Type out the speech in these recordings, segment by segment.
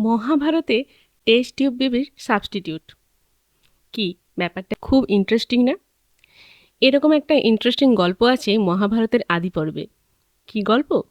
মহাভারতে test tube বেবির substitute কি? ব্যাপারটা খুব ইন্টারেস্টিং না? এরকম একটা ইন্টারেস্টিং গল্প আছে মহাভারতের আদি পর্বে। কি গল্প?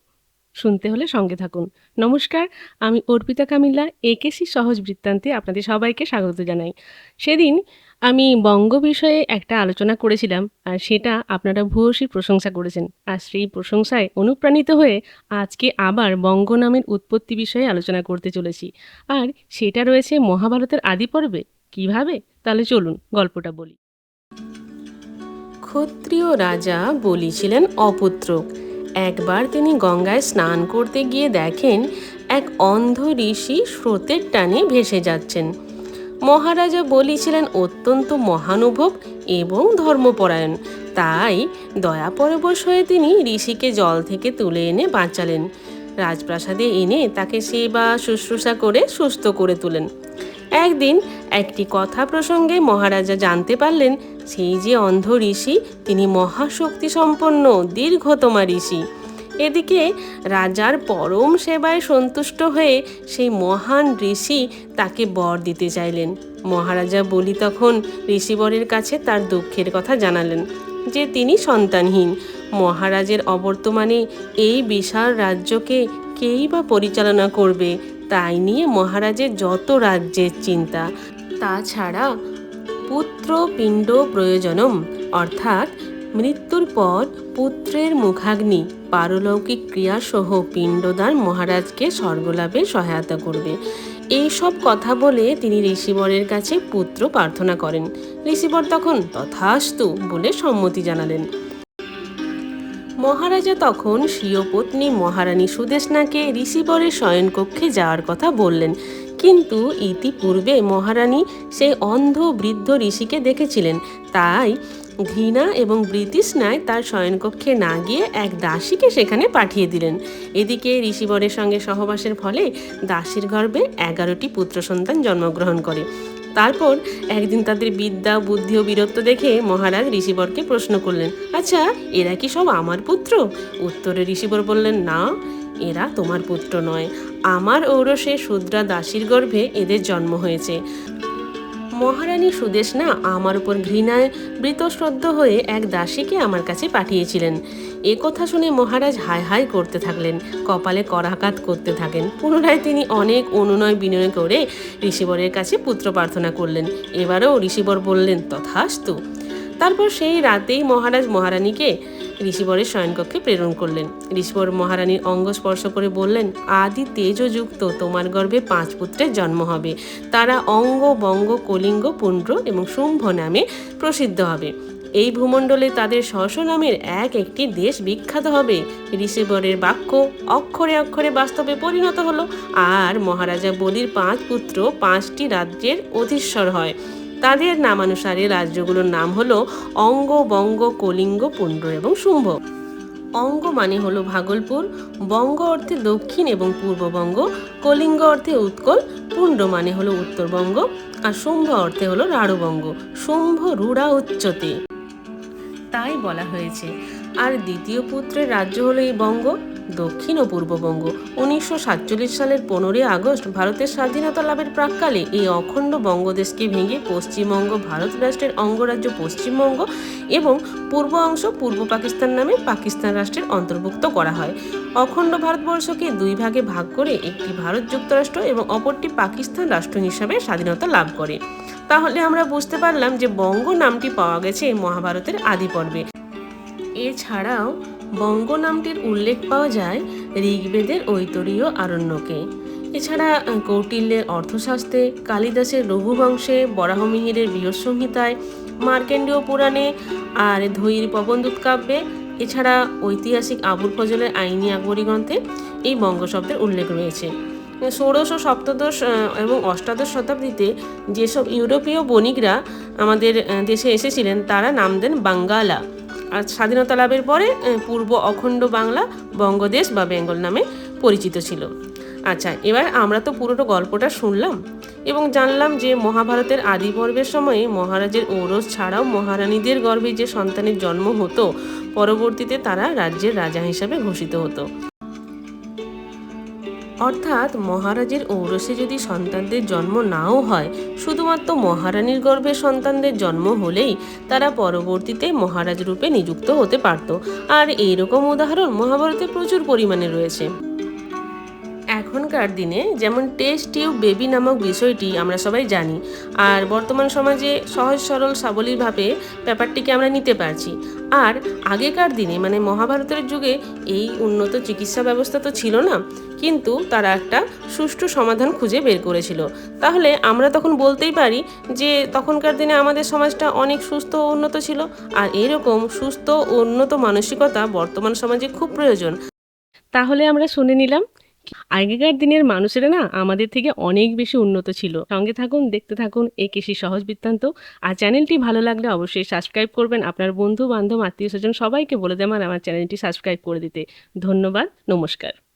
শুনতে হলে সঙ্গে থাকুন। নমস্কার, আমি অর্পিতা কামিল্লা একেসি সহজ বৃত্তান্তে আপনাদের সবাইকে স্বাগত জানাই। সেদিন আমি বঙ্গ বিষয়ে একটা আলোচনা করেছিলাম, আর সেটা আপনারা ভূয়সীর প্রশংসা করেছেন। আর সেই প্রশংসায় অনুপ্রাণিত হয়ে আজকে আবার বঙ্গ নামের উৎপত্তি বিষয়ে আলোচনা করতে চলেছি। আর সেটা রয়েছে মহাভারতের আদি পর্বে। কীভাবে? তাহলে চলুন, গল্পটা বলি। ক্ষত্রিয় রাজা বলি ছিলেন অপুত্রক একবার তিনি গঙ্গায় স্নান করতে গিয়ে দেখেন এক অন্ধ ঋষি স্রোতের টানে ভেসে যাচ্ছেন। মহারাজা বলি ছিলেন অত্যন্ত মহানুভব এবং ধর্মপরায়ণ। তাই দয়াপরবশ হয়ে তিনি ঋষিকে জল থেকে তুলে এনে বাঁচালেন। রাজপ্রাসাদে এনে তাকে সেবা, শুশ্রূষা করে সুস্থ করে তোলেন। একদিন একটি কথা প্রসঙ্গে মহারাজা জানতে পারলেন, সেই যে অন্ধ ঋষি, তিনি মহাশক্তি সম্পন্ন, দীর্ঘতমা ঋষি। এদিকে রাজার পরম সেবায় সন্তুষ্ট হয়ে সেই মহান ঋষি তাকে বর দিতে চাইলেন। মহারাজা বলি তখন ঋষিবরের কাছে তার দুঃখের কথা জানালেন, যে তিনি সন্তানহীন। মহারাজের অবর্তমানে এই বিশাল রাজ্যকে কেই বা পরিচালনা করবে, তাই নিয়ে মহারাজের যত রাজ্যের চিন্তা। তাছাড়া পুত্র পিণ্ড প্রয়োজনম অর্থাৎ মৃত্যুর পর পুত্রের মুখাগ্নি, পারলৌকিক ক্রিয়াসহ পিণ্ডদান মহারাজকে স্বর্গলাভে সহায়তা করবে। এইসব কথা বলে তিনি ঋষিবরের কাছে পুত্র প্রার্থনা করেন। ঋষিবর তখন তথাস্তু বলে সম্মতি জানালেন। মহারাজা তখন স্বীয় পত্নী মহারানী সুদেশনাকে ঋষিবরের শয়নকক্ষে যাওয়ার কথা বললেন। কিন্তু ইতিপূর্বে মহারানী সেই অন্ধ বৃদ্ধ ঋষিকে দেখেছিলেন। তাই ঘৃণা এবং বৃতৃষ্ণায় তার শয়নকক্ষে না গিয়ে এক দাসীকে সেখানে পাঠিয়ে দিলেন। এদিকে ঋষিবরের সঙ্গে সহবাসের ফলে দাসীর গর্ভে এগারোটি পুত্র সন্তান জন্মগ্রহণ করে। তারপর একদিন তাদের বিদ্যা, বুদ্ধি ও বীরত্ব দেখে মহারাজ ঋষিবরকে প্রশ্ন করলেন আচ্ছা এরা কি সব আমার পুত্র? উত্তরে ঋষিবর বললেন, না এরা তোমার পুত্র নয়। আমার ঔরসে শূদ্রা দাসীর গর্ভে এদের জন্ম হয়েছে। মহারানী সুদেশনা আমার উপর ঘৃণায় বৃতশ্রদ্ধ হয়ে এক দাসীকে আমার কাছে পাঠিয়েছিলেন। এ কথা শুনে মহারাজ হাই হাই করতে থাকলেন, কপালে করাঘাত করতে থাকেন। পুনরায় তিনি অনেক অনুনয় বিনয় করে ঋষিবরের কাছে পুত্র প্রার্থনা করলেন। এবারও ঋষিবর বললেন, তথাস্তু। তারপর সেই রাতেই মহারাজ মহারানীকে ঋষিবরের শয়নকক্ষে প্রেরণ করলেন। ঋষিবর মহারানীর অঙ্গ স্পর্শ করে বললেন, আদি তেজযুক্ত, তোমার গর্ভে পাঁচ পুত্রের জন্ম হবে। তারা অঙ্গ, বঙ্গ, কলিঙ্গ পুণ্ড্র এবং শুম্ভ নামে প্রসিদ্ধ হবে। এই ভূমণ্ডলে তাদের স্বশ নামের এক একটি দেশ বিখ্যাত হবে। ঋষিবরের বাক্য অক্ষরে অক্ষরে বাস্তবে পরিণত হলো। আর মহারাজা বলির পাঁচ পুত্র পাঁচটি রাজ্যের অধীশ্বর হয়। তাদের নামানুসারে রাজ্যগুলোর নাম হলো অঙ্গ, বঙ্গ, কলিঙ্গ, পুণ্ড এবং শুম্ভ। অঙ্গ মানে হলো ভাগলপুর, বঙ্গ অর্থে দক্ষিণ এবং পূর্ববঙ্গ কলিঙ্গ অর্থে উৎকল, পুণ্ড মানে হলো উত্তরবঙ্গ, আর শুম্ভ অর্থে হলো রাঢ়বঙ্গ, শুম্ভ, রূঢ়া, উচ্চতে। তাই বলা হয়েছে। আর দ্বিতীয় পুত্রের রাজ্য হলো এই বঙ্গ। দক্ষিণ ও পূর্ববঙ্গ উনিশশো সাতচল্লিশ সালের পনেরোই আগস্ট ভারতের স্বাধীনতা লাভের প্রাককালে এই অখণ্ড বঙ্গদেশকে ভেঙে পশ্চিমবঙ্গ, ভারত রাষ্ট্রের অঙ্গরাজ্য পশ্চিমবঙ্গ এবং পূর্ব অংশ পূর্ব পাকিস্তান নামে পাকিস্তান রাষ্ট্রের অন্তর্ভুক্ত করা হয়। অখণ্ড ভারতবর্ষকে দুই ভাগে ভাগ করে একটি ভারত যুক্তরাষ্ট্র এবং অপরটি পাকিস্তান রাষ্ট্র হিসাবে স্বাধীনতা লাভ করে। তাহলে আমরা বুঝতে পারলাম যে বঙ্গ নামটি পাওয়া গেছে মহাভারতের আদি পর্বে। এছাড়াও বঙ্গ নামটির উল্লেখ পাওয়া যায় ঋগ্বেদের ঐতরীয় আরণ্যকে। এছাড়া কৌটিল্যের অর্থশাস্ত্রে কালিদাসের রঘুবংশে বরাহমিহিরের বৃহৎসংহিতায় মার্কেন্ডীয় পুরাণে আর ধৈর প্রবন্ধুত কাব্যে, এছাড়া ঐতিহাসিক আবুল ফজলের আইনি আকবরী গ্রন্থে এই বঙ্গ শব্দের উল্লেখ রয়েছে। ষোড়শ ও সপ্তদশ এবং অষ্টাদশ শতাব্দীতে যেসব ইউরোপীয় বণিকরা আমাদের দেশে এসেছিলেন, তারা নাম দেন বাঙ্গালা। আর স্বাধীনতা লাভের পরে পূর্ব অখণ্ড বাংলা বঙ্গদেশ বা বেঙ্গল নামে পরিচিত ছিল। আচ্ছা এবার আমরা তো পুরোটা গল্পটা শুনলাম এবং জানলাম যে মহাভারতের আদি পর্বের সময়ে মহারাজের ঔরস ছাড়াও মহারানীদের গর্ভে যে সন্তানের জন্ম হতো, পরবর্তীতে তারা রাজ্যের রাজা হিসাবে ঘোষিত হতো। অর্থাৎ মহারাজের ঔরসে যদি সন্তানদের জন্ম নাও হয়, শুধুমাত্র মহারানীর গর্ভে সন্তানদের জন্ম হলেই তারা পরবর্তীতে মহারাজ রূপে নিযুক্ত হতে পারত। আর এইরকম উদাহরণ মহাভারতে প্রচুর পরিমাণে রয়েছে। এখনকার দিনে যেমন টেস্ট টিউব বেবি নামক বিষয়টি আমরা সবাই জানি, আর বর্তমান সমাজে সহজ সরল সাবলীলভাবে ব্যাপারটিকে আমরা নিতে পারছি। আর আগেকার দিনে মানে মহাভারতের যুগে এই উন্নত চিকিৎসা ব্যবস্থা তো ছিল না কিন্তু তারা একটা সুষ্ঠু সমাধান খুঁজে বের করেছিল। তাহলে আমরা তখন বলতেই পারি যে তখনকার দিনে আমাদের সমাজটা অনেক সুস্থ ও উন্নত ছিল আর এরকম সুস্থ ও উন্নত মানসিকতা বর্তমান সমাজে খুব প্রয়োজন। তাহলে আমরা শুনে নিলাম, আগেকার দিনের মানুষেরা না আমাদের থেকে অনেক বেশি উন্নত ছিল। সঙ্গে থাকুন, দেখতে থাকুন এই কৃষি সহজ বৃত্তান্ত। আর চ্যানেলটি ভালো লাগলে অবশ্যই সাবস্ক্রাইব করবেন। আপনার বন্ধু, বান্ধব আত্মীয় স্বজন সবাইকে বলে দেবেন আমার চ্যানেলটি সাবস্ক্রাইব করে দিতে। ধন্যবাদ, নমস্কার।